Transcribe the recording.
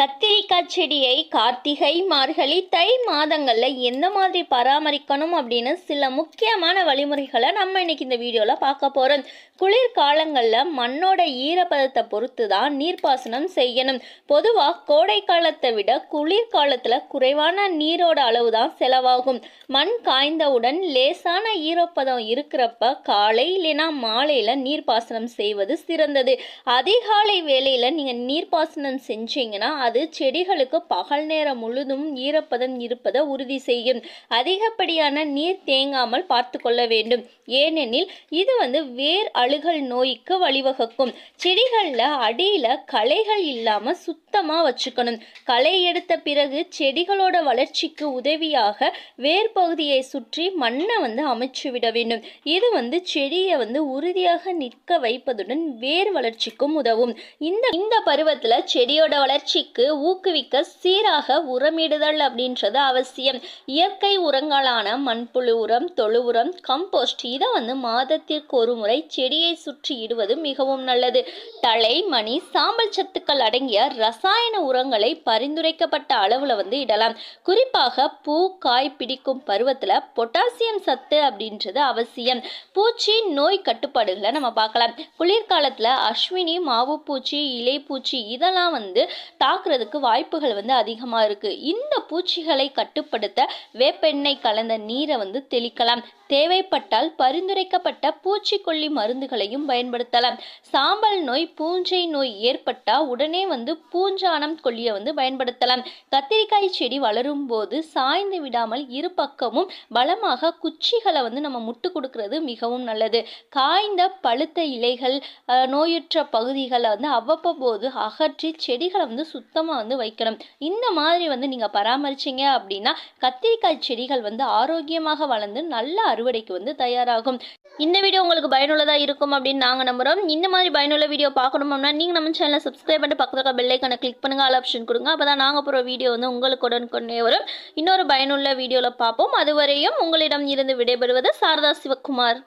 கத்திரிக்காய் செடியை கார்த்திகை மார்கழி தை மாதங்களில் எந்த மாதிரி பராமரிக்கணும் அப்படின்னு சில முக்கியமான வழிமுறைகளை நம்ம இன்னைக்கு இந்த வீடியோவில் பார்க்க போகிறோம் குளிர் காலங்களில் மண்ணோட ஈரப்பதத்தை பொறுத்து தான் நீர்ப்பாசனம் செய்யணும். பொதுவாக கோடை காலத்தை விட குளிர் காலத்தில் குறைவான நீரோட அளவு தான் செலவாகும். மண் காய்ந்தவுடன் லேசான ஈரப்பதம் இருக்கிறப்ப காலை இல்லைனா மாலையில் நீர்ப்பாசனம் செய்வது சிறந்தது. அதிகாலை வேளையில் நீங்கள் நீர்ப்பாசனம் செஞ்சீங்கன்னா அது செடிகளுக்கு பகல் நேரம் முழுதும் ஈரப்பதம் இருப்பதை உறுதி செய்யும். அதிகப்படியான நீர் தேங்காமல் பார்த்து கொள்ள வேண்டும். ஏனெனில் இது வந்து வேர் அழுகல் நோய்க்கு வழிவகுக்கும். செடிகளில் அடியில் களைகள் இல்லாமல் சுத்தமாக வச்சுக்கணும். களை எடுத்த பிறகு செடிகளோட வளர்ச்சிக்கு உதவியாக வேர் பகுதியை சுற்றி மண்ணை வந்து அமைச்சு விட வேண்டும். இது வந்து செடியை வந்து உறுதியாக நிற்க வைப்பதுடன் வேர் வளர்ச்சிக்கும் உதவும். இந்த இந்த பருவத்தில் செடியோட வளர்ச்சிக்கு ஊக்குவிக்க சீராக உரமிடுதல் அப்படின்றது அவசியம். இயற்கை உரங்களான மண்புழு உரம் தொழு உரம் கம்போஸ்ட் இதை வந்து மாதத்திற்கு ஒரு முறை செடியை சுற்றி இடுவது மிகவும் நல்லது. தலை மணி சாம்பல் சத்துக்கள் அடங்கிய ரசாயன உரங்களை பரிந்துரைக்கப்பட்ட அளவில் வந்து இடலாம். குறிப்பாக பூ காய் பிடிக்கும் பருவத்தில் பொட்டாசியம் சத்து அப்படின்றது அவசியம். பூச்சி நோய் கட்டுப்பாடுகளை நம்ம பார்க்கலாம். குளிர்காலத்தில் அஸ்வினி மாவு பூச்சி இலை பூச்சி இதெல்லாம் வந்து தாக்குறதுக்கு வாய்ப்புகள் வந்து அதிகமாக இருக்குது இந்த பூச்சிகளை கட்டுப்படுத்த வேப்பெண்ணெய் கலந்த நீரை வந்து தெளிக்கலாம். தேவைப்பட்டால் பரிந்துரைக்கப்பட்ட பூச்சிக்கொல்லி மருந்துகளையும் பயன்படுத்தலாம். சாம்பல் நோய் பூஞ்சை நோய் ஏற்பட்டால் உடனே வந்து பூஞ்சானம் கொல்லியை வந்து பயன்படுத்தலாம். கத்திரிக்காய் செடி வளரும் போது சாய்ந்து விடாமல் இரு பக்கமும் பலமாக குச்சிகளை வந்து நம்ம முட்டு கொடுக்கறது மிகவும் நல்லது. காய்ந்த பழுத்த இலைகள் நோயுற்ற பகுதிகளை வந்து அவ்வப்போது அகற்றி செடிகளை வந்து சுத்தமாக வந்து வைக்கணும். இந்த மாதிரி வந்து நீங்கள் பராமரிச்சீங்க அப்படின்னா கத்திரிக்காய் செடிகள் வந்து ஆரோக்கியமாக வளர்ந்து நல்ல அறுவடைக்கு வந்து தயாராகும். இந்த வீடியோ உங்களுக்கு பயனுள்ளதாக இருக்கும் அப்படின்னு நாங்கள் நம்புகிறோம் இந்த மாதிரி பயனுள்ள வீடியோ பார்க்கணும்னா நீங்கள் நம்ம சேனலை சப்ஸ்கிரைப் பண்ணிட்டு பக்கத்தில் இருக்க பெல்லைக்கனை கிளிக் பண்ணுங்கள் ஆல் ஆப்ஷன் கொடுங்க. அப்போ தான் நாங்கள் போகிற வீடியோ வந்து உங்களுக்கு உடனுக்குடனே வரும். இன்னொரு பயனுள்ள வீடியோவில் பார்ப்போம். அதுவரையும் உங்களிடம் இருந்து விடைபெறுவது சாரதா சிவகுமார்.